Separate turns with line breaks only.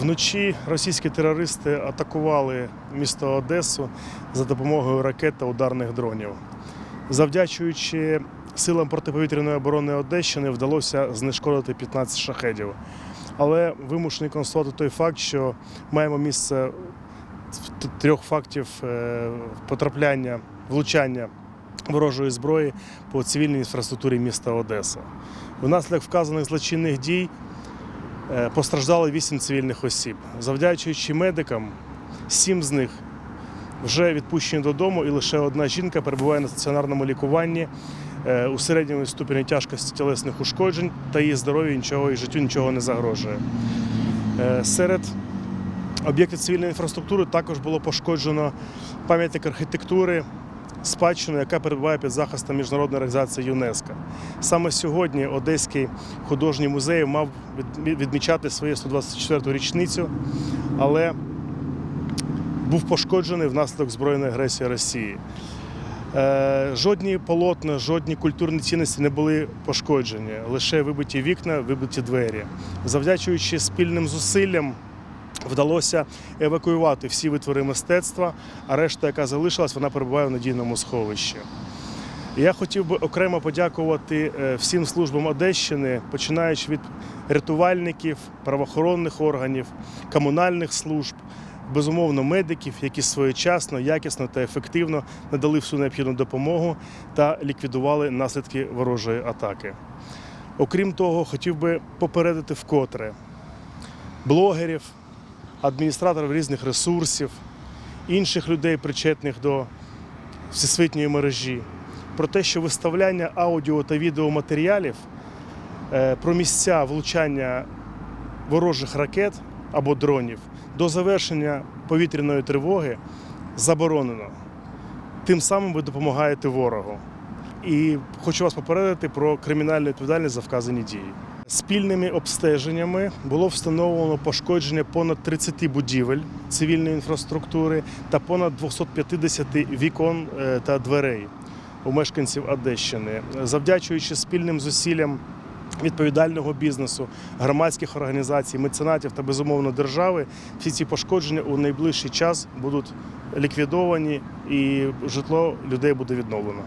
Вночі російські терористи атакували місто Одесу за допомогою ракет та ударних дронів. Завдячуючи силам протиповітряної оборони Одещини, вдалося знешкодити 15 шахедів. Але вимушений констатувати той факт, що маємо місце трьох фактів е, потрапляння, влучання ворожої зброї по цивільній інфраструктурі міста Одеса. Внаслідок вказаних злочинних дій Е, Постраждало 8 цивільних осіб. Завдячуючи медикам, 7 з них вже відпущені додому, і лише одна жінка перебуває на стаціонарному лікуванні е, у середньому ступені тяжкості тілесних ушкоджень та її здоров'ю нічого і життю нічого не загрожує. Е, Серед об'єктів цивільної інфраструктури також було пошкоджено пам'ятник архітектури, спадщину, яка перебуває під захистом міжнародної організації ЮНЕСКО. Саме сьогодні Одеський художній музей мав від- відмічати свою 124-ту річницю, але був пошкоджений внаслідок збройної агресії Росії. Е, Жодні полотна, жодні культурні цінності не були пошкоджені, лише вибиті вікна, вибиті двері. Завдячуючи спільним зусиллям, вдалося евакуювати всі витвори мистецтва, а решта, яка залишилась, вона перебуває в надійному сховищі. Я хотів би окремо подякувати е, всім службам Одещини, починаючи від рятувальників, правоохоронних органів, комунальних служб, безумовно, медиків, які своєчасно, якісно та ефективно надали всю необхідну допомогу та ліквідували наслідки ворожої атаки. Окрім того, хотів би попередити вкотре блогерів, адміністраторів різних ресурсів, інших людей, причетних до всесвітньої мережі, про те, що виставляння аудіо та відеоматеріалів е, про місця влучання ворожих ракет або дронів до завершення повітряної тривоги заборонено. Тим самим ви допомагаєте ворогу. І хочу вас попередити про кримінальну відповідальність за вказані дії. Спільними обстеженнями було встановлено пошкодження понад 30 будівель цивільної інфраструктури та понад 250 вікон е, та дверей у мешканців Одещини. Завдячуючи спільним зусиллям відповідального бізнесу, громадських організацій, меценатів та безумовно держави, всі ці пошкодження у найближчий час будуть ліквідовані і житло людей буде відновлено.